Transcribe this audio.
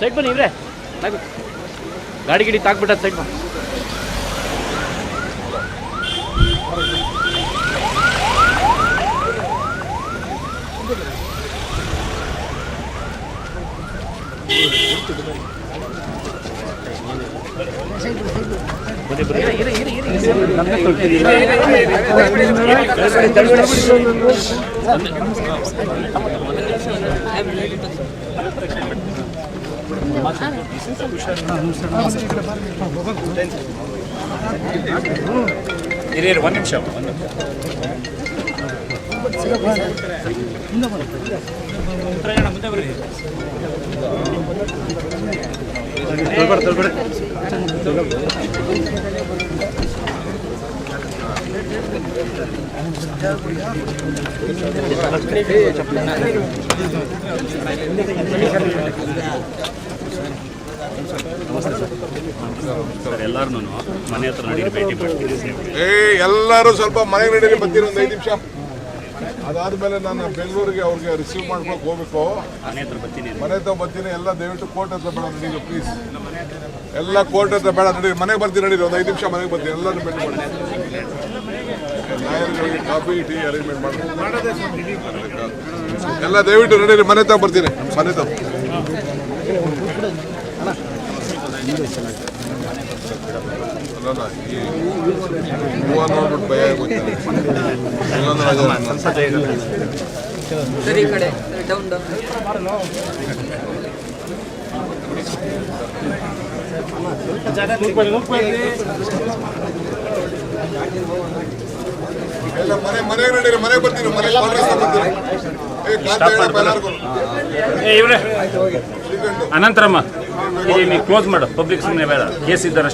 Site ಬನ್ನಿ ಇವ್ರೆ. ಗಾಡಿ ಗಿಡಿ ತಾಕ್ಬಿಟ್ಟ ಸೈಟ್ ಬನ್ನಿ ಹಿರಿಯರು ಒಂದು ನಿಮಿಷ. ಒಂದು ನಿಮಿಷ ಎಲ್ಲರೂ ಸ್ವಲ್ಪ ಮನೆ ಬರ್ತೀನಿ ಒಂದು ಐದು ನಿಮಿಷ. ಅದಾದ್ಮೇಲೆ ನಾನು ಬೆಂಗಳೂರಿಗೆ ಅವ್ರಿಗೆ ರಿಸೀವ್ ಮಾಡ್ಕೊಳಕ್ ಹೋಗ್ಬೇಕು. ಮನೆ ಹತ್ರ ಬರ್ತೀನಿ. ಎಲ್ಲ ದಯವಿಟ್ಟು ಕೋರ್ಟ್ ಹತ್ರ ಬೇಡ ನೀವು ಪ್ಲೀಸ್ ಎಲ್ಲ ಕೋರ್ಟ್ ಹತ್ರ ಬೇಡ ನಡೀರಿ ಮನೆಗೆ ಬರ್ತೀನಿ ನಡೀರಿ ಒಂದು ಐದು ನಿಮಿಷ ಮನೆಗೆ ಬರ್ತೀನಿ ಎಲ್ಲರೂ ಭೇಟಿ ಮಾಡಿ. ಲಾಯರ್ಗಳಿಗೆ ಕಾಫಿ ಟೀ ಅರೇಂಜ್ಮೆಂಟ್ ಮಾಡಿ. ಎಲ್ಲ ದಯವಿಟ್ಟು ನಡೀರಿ ಮನೆ ಹತ್ರ ಬರ್ತೀನಿ. ಮನೆ ತಗೊಂಡು ಅಲ್ಲ ಈ ಹೂವ ನೋಡ್ಬಿಟ್ಟು ಭಯ ಆಗೋಯ್ತದೆ. ಸರಿ ಕಡೆ ಡೌನ್ ಡೌನ್ ಎಲ್ಲ ಮನೆ ಮನೆಗೆ ನಡೀರಿ ಮನೆಗೆ ಬರ್ತೀನಿ ಮನೆಗೆ ಕಾಂಗ್ರೆಸ್ ಬರ್ತೀನಿ. ಏ ಕಾಂತ ಹೇಳಪ್ಪ ಎಲ್ಲರಿಗೂ. ಏ ಇವ್ರೆ. ಅನಂತರಮ್ಮ ಇಲ್ಲಿ ಕ್ಲೋಸ್ ಮಾಡು. ಪಬ್ಲಿಕ್ ಸುಮ್ಮನೆ ಬೇಡ. ಕೇಸ್ ಇದ್ದಾರೆ